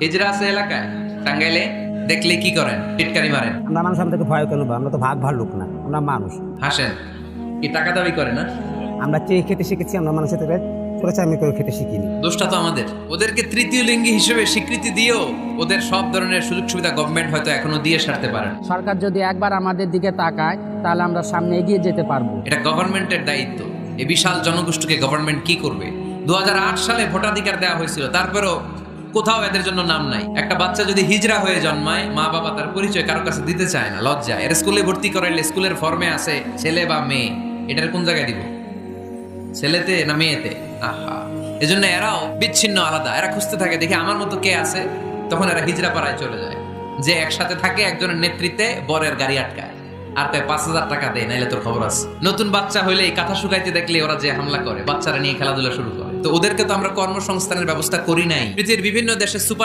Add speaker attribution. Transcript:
Speaker 1: হিজরা আছে এলাকায়? টাঙ্গাইলে দেখলে কি করেন? টিটকারি মারেন।
Speaker 2: আমরা মানুষ আমাদেরকে ভয় কেন আমরা তো ভাগ ভার লোক না আমরা মানুষ।
Speaker 1: হাসেন। কি টাকা দাবি করে না?
Speaker 2: আমরা চেয়ে খেতে শিখেছি আমরা মানুষের থেকে চোরাচামি করে খেতে শিখিনি।
Speaker 1: দোষটা তো আমাদের। ওদেরকে তৃতীয় লিঙ্গি হিসেবে স্বীকৃতি দিয়েও ওদের সব ধরনের সুযোগ সুবিধা গভর্নমেন্ট হয়তো এখনও দিয়ে সারতে পারে।
Speaker 3: সরকার যদি একবার আমাদের দিকে তাকায় তাহলে আমরা সামনে এগিয়ে যেতে পারব।
Speaker 1: এটা গভর্নমেন্টের দায়িত্ব। এই বিশাল জনগোষ্ঠীকে গভর্নমেন্ট কি করবে? দু হাজার আট সালে ভোটাধিকার দেওয়া হয়েছিল তারপরেও কোথাও এদের জন্য নাম নাই। একটা বাচ্চা যদি হিজরা হয়ে জন্মায়, মা বাবা তার পরিচয় কারও কাছে দিতে চায় না, লজ্জা। এর স্কুলে ভর্তি করাইলে স্কুলের ফর্মে আছে, ছেলে বা মেয়ে। এটার কোন জায়গায় দিব? ছেলেতে না মেয়েতে? আহা। এজন্য এরাও বিচ্ছিন্ন আলাদা। এরা খুঁজতে থাকে, দেখি আমার মতো কে আছে। তখন এরা হিজরা পাড়ায় চলে যায়। যে একসাথে থাকে, একজনের নেতৃত্বে বরের গাড়ি আটকায়। আর তাই পাঁচ হাজার টাকা দেয়, নাইলে তোর খবর আছে। নতুন বাচ্চা হইলে এই কাঁথা শুকাইতে দেখলে ওরা যে হামলা করে, বাচ্চারা নিয়ে খেলাধুলা শুরু করে। তো ওদেরকে তো আমরা কর্মসংস্থানের ব্যবস্থা করি নাই। পৃথিবীর বিভিন্ন দেশে সুপার